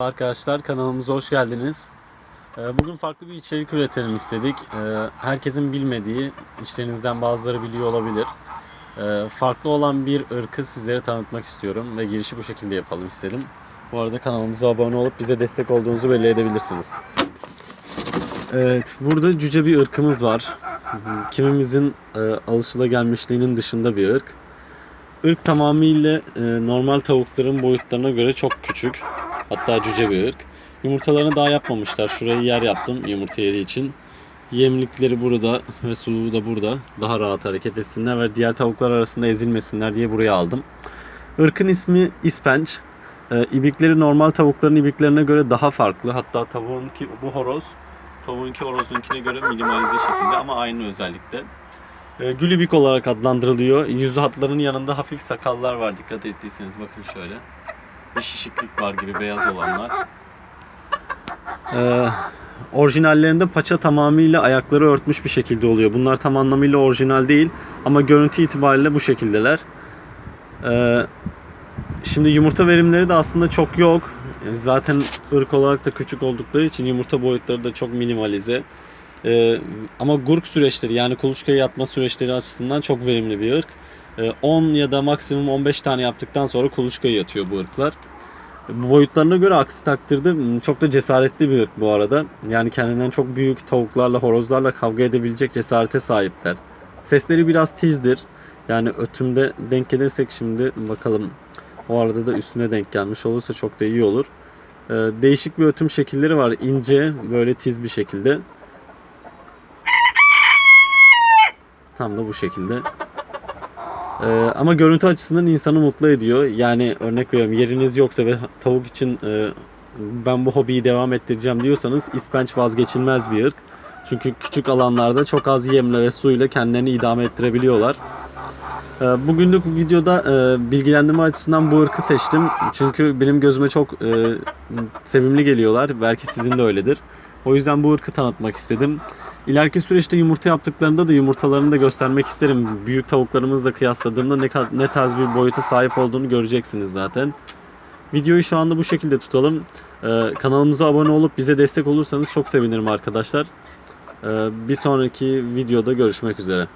Arkadaşlar kanalımıza hoş geldiniz. Ee, Bugün farklı bir içerik üretelim istedik. Ee, Herkesin bilmediği, içlerinizden bazıları biliyor olabilir. Ee, Farklı olan bir ırkı sizlere tanıtmak istiyorum ve girişi bu şekilde yapalım istedim. Bu arada kanalımıza abone olup bize destek olduğunuzu belli edebilirsiniz. Evet, burada cüce bir ırkımız var. Kimimizin e, alışılagelmişliğinin dışında bir ırk. Irk tamamıyla e, normal tavukların boyutlarına göre çok küçük. Hatta cüce bir ırk. Yumurtalarını daha yapmamışlar. Şurayı yer yaptım yumurta yeri için. Yemlikleri burada ve suluğu da burada. Daha rahat hareket etsinler ve diğer tavuklar arasında ezilmesinler diye buraya aldım. Irkın ismi ispenç. E, ibikleri normal tavukların ibiklerine göre daha farklı. Hatta tavuğunki bu horoz tavuğunki horozunkine göre minimalize şekilde ama aynı özellikle. E, Gülübik olarak adlandırılıyor. Yüz hatlarının yanında hafif sakallar var dikkat ettiyseniz bakın şöyle. Bir şişiklik var gibi beyaz olanlar. Ee, orijinallerinde paça tamamıyla ayakları örtmüş bir şekilde oluyor. Bunlar tam anlamıyla orijinal değil ama görüntü itibariyle bu şekildeler. Ee, şimdi yumurta verimleri de aslında çok yok. Zaten ırk olarak da küçük oldukları için yumurta boyutları da çok minimalize. Ee, ama gurk süreçleri yani kuluçkaya yatma süreçleri açısından çok verimli bir ırk. Ee, 10 ya da maksimum 15 tane yaptıktan sonra kuluçkaya yatıyor bu ırklar. Bu boyutlarına göre aksi takdirde m, çok da cesaretli bir ırk bu arada. Yani kendinden çok büyük tavuklarla, horozlarla kavga edebilecek cesarete sahipler. Sesleri biraz tizdir. Yani ötümde denk gelirsek şimdi bakalım. O arada da üstüne denk gelmiş olursa çok da iyi olur. Ee, değişik bir ötüm şekilleri var. İnce, böyle tiz bir şekilde. Tam da bu şekilde. Ee, ama görüntü açısından insanı mutlu ediyor. Yani örnek veriyorum yeriniz yoksa ve tavuk için e, ben bu hobiyi devam ettireceğim diyorsanız ispenç vazgeçilmez bir ırk. Çünkü küçük alanlarda çok az yemle ve suyla kendilerini idame ettirebiliyorlar. Ee, Bugünlük videoda e, bilgilendirme açısından bu ırkı seçtim. Çünkü benim gözüme çok e, sevimli geliyorlar. Belki sizin de öyledir. O yüzden bu ırkı tanıtmak istedim. İleriki süreçte yumurta yaptıklarında da yumurtalarını da göstermek isterim. Büyük tavuklarımızla kıyasladığımda ne, ne tarz bir boyuta sahip olduğunu göreceksiniz zaten. Videoyu şu anda bu şekilde tutalım. Ee, kanalımıza abone olup bize destek olursanız çok sevinirim arkadaşlar. Ee, bir sonraki videoda görüşmek üzere.